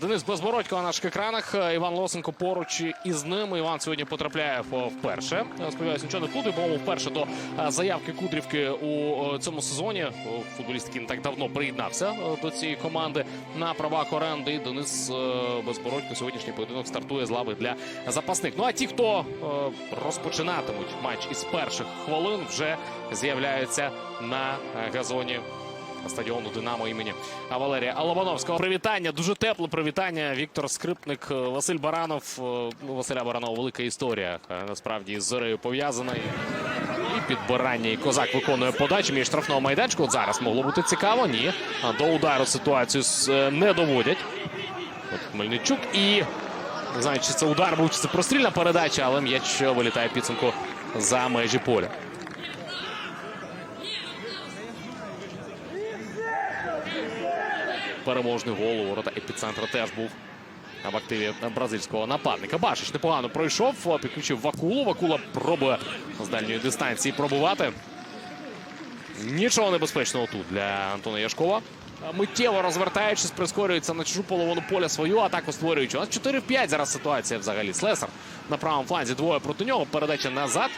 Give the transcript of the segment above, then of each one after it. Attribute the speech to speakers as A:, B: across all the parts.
A: Денис Безбородько на наших екранах. Е, Іван Лосенко поруч із ним. Іван сьогодні потрапляє вперше. Я Сподіваюся, нічого не плутаю. По-моєму, вперше до е, заявки Кудрівки у е, цьому сезоні. Е, Футболіст, який не так давно приєднався е, до цієї команди на правах оренди. І Денис е, Безбородько сьогоднішній поєдинок стартує з лави для запасних. Ну а ті, хто е, розпочинатимуть матч із перших хвилин, вже з'являються на е, газоні стадіону Динамо імені Валерія Алабановського. Привітання, дуже тепле привітання. Віктор Скрипник, е, Василь Баранов. Е, Ну, Василя Баранова велика історія. е, Насправді із зорею пов'язана. І підбирання. І козак виконує подачу між штрафного майданчику. От зараз могло бути цікаво. Ні. До удару ситуацію не доводять. От Мельничук і не знаю, чи це удар був, чи це прострільна передача, але м'яч вилітає підсумку за межі поля. Переможний гол у ворота епіцентра теж був в активі бразильського нападника. Башич непогано пройшов, підключив Вакулу. Вакула пробує з дальньої дистанції пробувати. Нічого небезпечного тут для Антона Яшкова. Миттєво розвертаючись, прискорюється на чужу половину поля свою атаку створюючи. У нас 4 в 5 зараз ситуація взагалі. Слесар на правому фланзі двоє проти нього. Передача назад.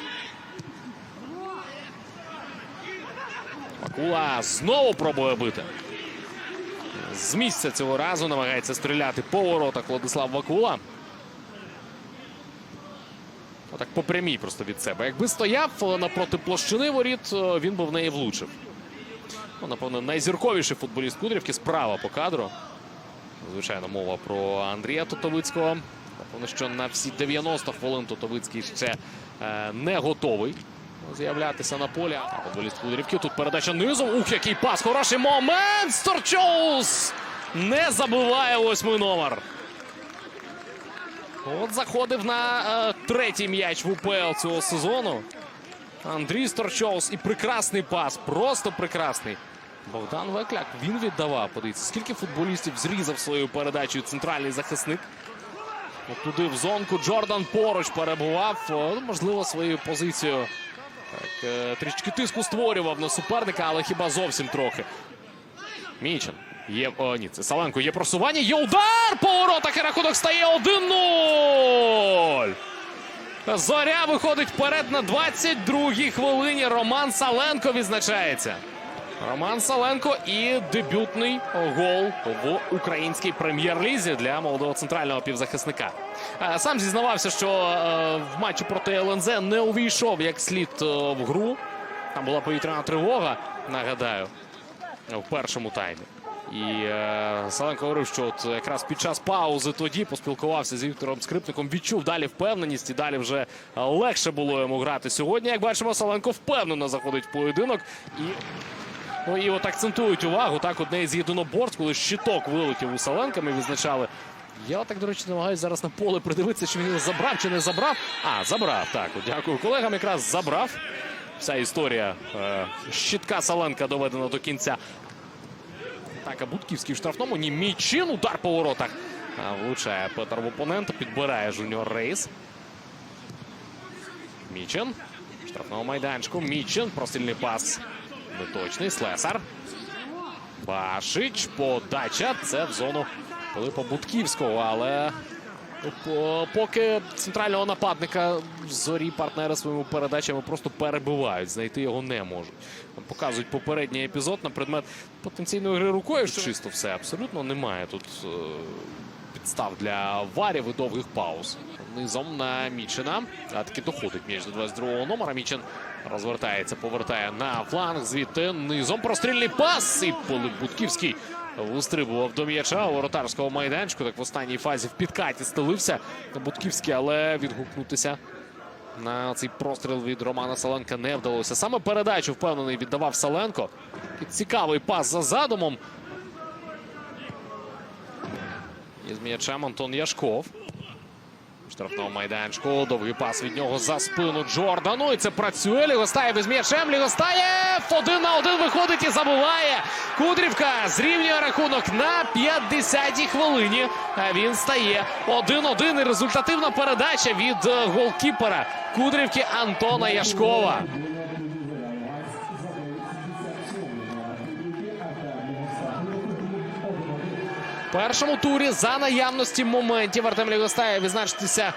A: Вакула знову пробує бити. З місця цього разу намагається стріляти по воротах Владислав Вакула. Отак по прямій просто від себе. Якби стояв е, напроти площини воріт, е, він би в неї влучив. Ну, напевно, найзірковіший футболіст Кудрівки справа по кадру. Звичайно, мова про Андрія Тотовицького. Напевно, що на всі 90 хвилин Тотовицький ще е, не готовий з'являтися на полі. Футболіст Кудрівки тут передача низом. Ух, який пас! Хороший момент! Сторчоус! Не забиває восьмий номер. От заходив на е, третій м'яч в УПЛ цього сезону. Андрій Сторчоус і прекрасний пас. Просто прекрасний. Богдан Векляк він віддавав. Подивіться, скільки футболістів зрізав своєю передачею центральний захисник. От туди в зонку Джордан поруч перебував. Можливо, своєю позицією трішки тиску створював на суперника, але хіба зовсім трохи. Мічен. Є, о, ні, це Саленко. Є просування. Є удар по воротах і рахунок стає 1-0. Зоря виходить вперед на 22-й хвилині. Роман Саленко відзначається. Роман Саленко і дебютний гол в українській прем'єр-лізі для молодого центрального півзахисника. Е, Сам зізнавався, що е, в матчі проти ЛНЗ не увійшов як слід е, в гру. Там була повітряна тривога, нагадаю, в першому таймі. І Саленко говорив, що от якраз під час паузи тоді поспілкувався з Віктором Скрипником, відчув далі впевненість і далі вже легше було йому грати сьогодні. Як бачимо, Саленко впевнено заходить в поєдинок. І Ну і от акцентують увагу. Так, одне із єдиноборств, коли щиток вилетів у Саленка, ми відзначали. Я так, до речі, намагаюся зараз на поле придивитися, чи він його забрав чи не забрав. А, забрав. Так, от дякую колегам. Якраз забрав. Вся історія е, щитка Саленка доведена до кінця. Атака Будківський в штрафному. Ні, Мічин. Удар по воротах. А, влучає Петр в опонента. Підбирає жуніор Рейс. Мічин. Штрафного майданчику. Мічин. Простильний пас. Неточний. Слесар. Башич. Подача. Це в зону Пилипа Будківського. Але поки центрального нападника зорі партнери своїми передачами просто перебивають. Знайти його не можуть. Показують попередній епізод на предмет потенційної гри рукою. Чисто все. Абсолютно немає тут е, підстав для варів і довгих пауз. Низом на Мічина. А таки доходить м'яч до 22-го номера. Мічин розвертається, повертає на фланг. Звідти низом прострільний пас. І Будківський вистрибував до м'яча у воротарського майданчику. Так в останній фазі в підкаті стелився Будківський, але відгукнутися на цей простріл від Романа Саленка не вдалося. Саме передачу впевнений віддавав Саленко. Цікавий пас за задумом. Із м'ячем Антон Яшков. Штрафного майданчику. Довгий пас від нього за спину Джордану. І це працює. Лігостає без м'ячем. Лігостає. один на один виходить і забуває. Кудрівка зрівнює рахунок на 50-й хвилині. А він стає 1-1. І результативна передача від е, голкіпера Кудрівки Антона Яшкова. Першому турі за наявності моментів Артем Лігостаєв відзначитися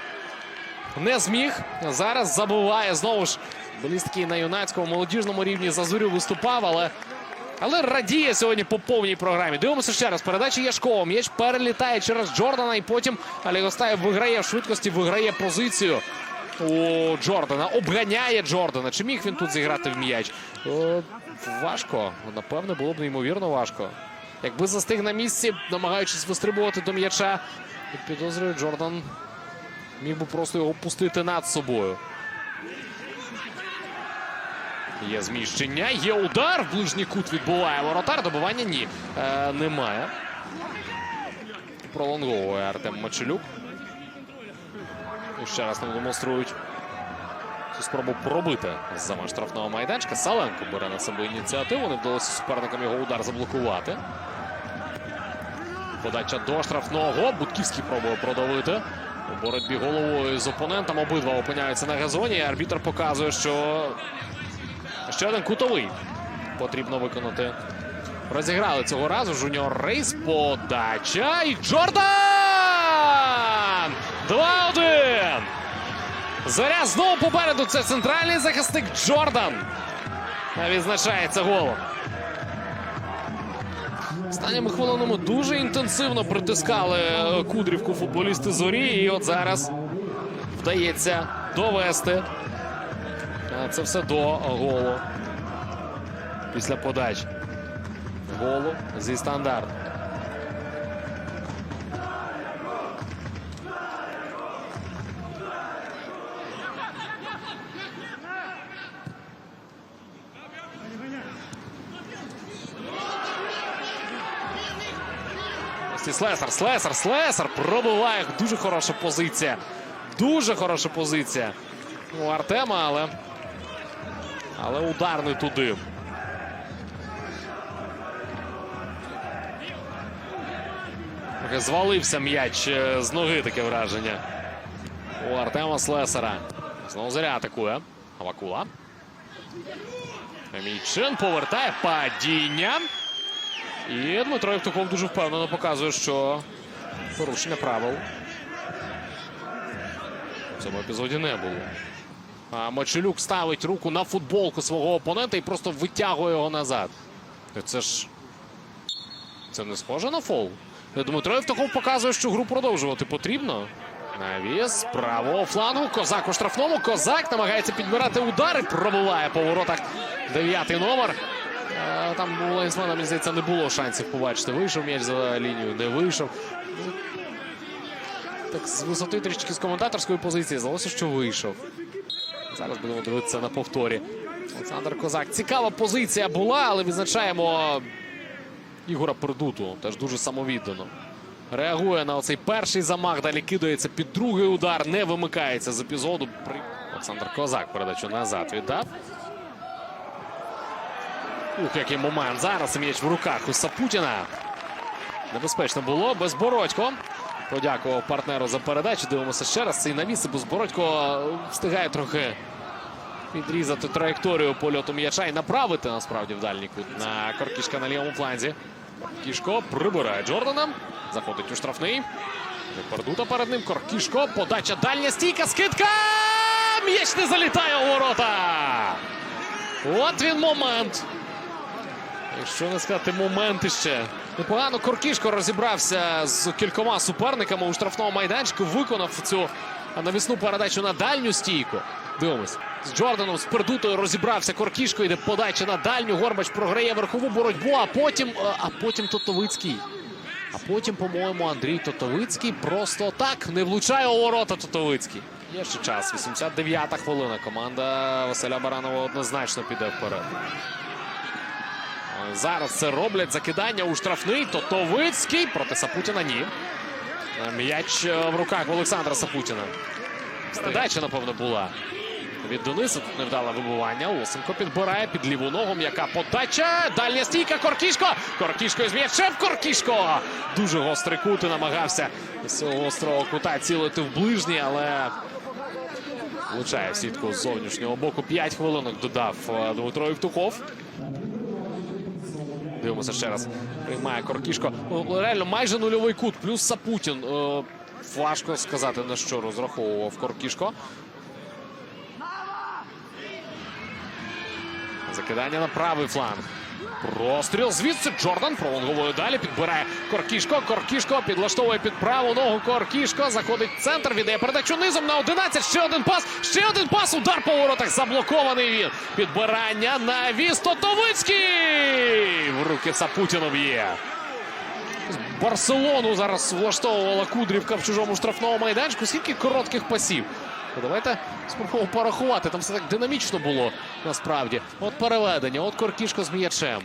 A: не зміг. Зараз забуває знову ж балістики на юнацькому молодіжному рівні за зорю виступав, але, але радіє сьогодні по повній програмі. Дивимося ще раз. Передача Яшкова. М'яч перелітає через Джордана, і потім Лігостаєв виграє в швидкості, виграє позицію. У Джордана обганяє Джордана. Чи міг він тут зіграти в м'яч? Е, важко. Напевне, було б неймовірно важко. Якби застиг на місці, намагаючись вистрибувати до м'яча, підозрюю, Джордан міг би просто його пустити над собою. Є зміщення, є удар. Ближній кут відбуває воротар. Добивання ні. Е, немає. Пролонговує Артем Мачелюк. І ще раз нам демонструють цю спробу пробити з-за штрафного майданчика. Саленко бере на себе ініціативу. Не вдалося суперникам його удар заблокувати. Подача до штрафного. Будківський пробує продавити. У боротьбі головою з опонентом обидва опиняються на газоні. І арбітр показує, що ще один кутовий потрібно виконати. Розіграли цього разу Жуніор Рейс. Подача. І Джордан! 2-1. Заря знову попереду. Це центральний захисник Джордан. Відзначається голом. Останніми хвилинами дуже інтенсивно притискали е, Кудрівку футболісти зорі. І от зараз вдається довести е, це все до голу. Після подач. Голу зі стандарту. Ось Слесар, Слесар, Слесар пробиває. Дуже хороша позиція. Дуже хороша позиція у Артема, але, але удар не туди. Звалився м'яч е, з ноги таке враження. У Артема Слесара. Знову заря атакує. Авакула. Мійчин повертає падіння. І Дмитро Євтухов дуже впевнено показує, що порушення правил в цьому епізоді не було. А Мочелюк ставить руку на футболку свого опонента і просто витягує його назад. Це ж це не схоже на фол. Дмитро Євтухов показує, що гру продовжувати потрібно. Навіс правого флангу. Козак у штрафному. Козак намагається підбирати удари. Пробиває по воротах дев'ятий номер. Е, Там у Лайнсмана, мені здається, не було шансів побачити. Вийшов м'яч за лінію, не вийшов. Так з висоти трішки з коментаторської позиції здалося, що вийшов. Зараз будемо дивитися на повторі. Олександр Козак. Цікава позиція була, але відзначаємо Ігора Пердуту. Теж дуже самовіддано. Реагує на оцей перший замах, далі кидається під другий удар, не вимикається з епізоду. Олександр Козак передачу назад віддав. Ух, який момент. Зараз м'яч в руках у Сапутіна. Небезпечно було. Безбородько. Подякував партнеру за передачу. Дивимося ще раз. Цей навіс. Безбородько встигає трохи підрізати траєкторію польоту м'яча і направити насправді в дальній кут на Коркішка на лівому фланзі. Кішко прибирає Джордана. Заходить у штрафний. Пердута перед ним. Коркішко. Подача дальня стійка. Скидка. М'яч не залітає у ворота. От він момент. Якщо не сказати момент іще. Непогано Коркішко розібрався з кількома суперниками у штрафному майданчику. Виконав цю навісну передачу на дальню стійку. Дивимось. З Джорданом з пердутою розібрався Коркішко. Йде подача на дальню. Горбач програє верхову боротьбу. А потім, е, а потім Тотовицький. А потім, по-моєму, Андрій Тотовицький просто так не влучає у ворота Тотовицький. Є ще час. 89-та хвилина. Команда Василя Баранова однозначно піде вперед. Зараз це роблять закидання у штрафний. Тотовицький проти Сапутіна ні. М'яч е, в руках Олександра Сапутіна. Передача, напевно, була. Від Дениса тут невдале вибивання. Лосенко підбирає під ліву ногу. М'яка подача. Дальня стійка. Коркішко. Коркішко з м'ячем. Коркішко. Дуже гострий кут і намагався з цього гострого кута цілити в ближній, але влучає сітку з зовнішнього боку. П'ять хвилинок додав е, Дмитро Євтухов. Дивимося ще раз. Приймає Коркішко. Ну, Реально майже нульовий кут, плюс Сапутін. Е, Важко сказати, на що розраховував Коркішко. Закидання на правий фланг. Простріл звідси Джордан пролонговою далі. Підбирає Коркішко. Коркішко підлаштовує під праву ногу. Коркішко заходить в центр. Віддає передачу низом на 11. Ще один пас. Ще один пас. Удар по воротах. Заблокований він. Підбирання на віс Тотовицький. В руки Сапутіну б'є. Барселону зараз влаштовувала Кудрівка в чужому штрафному майданчику. Скільки коротких пасів? Ну, Давайте спробуємо порахувати. Там все так динамічно було насправді. От переведення, от Коркішко з м'ячем.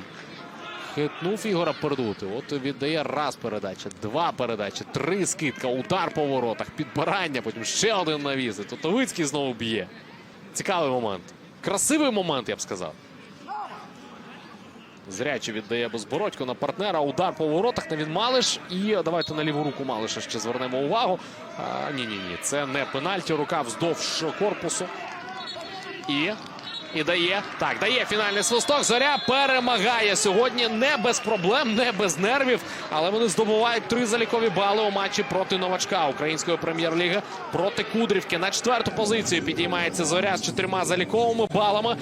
A: Хитнув Ігора Пердути. От віддає раз передача, два передачі, три скидка, удар по воротах, підбирання, потім ще один навіс. І Тотовицький знову б'є. Цікавий момент. Красивий момент, я б сказав. Зряче віддає Безбородько на партнера. Удар по воротах на Малиш. І давайте на ліву руку Малиша ще звернемо увагу. Ні, ні, ні. Це не пенальті. Рука вздовж корпусу. І. І дає. Так, дає фінальний свисток. Зоря перемагає сьогодні не без проблем, не без нервів. Але вони здобувають три залікові бали у матчі проти новачка української прем'єр-ліги проти Кудрівки. На четверту позицію підіймається зоря з чотирма заліковими балами.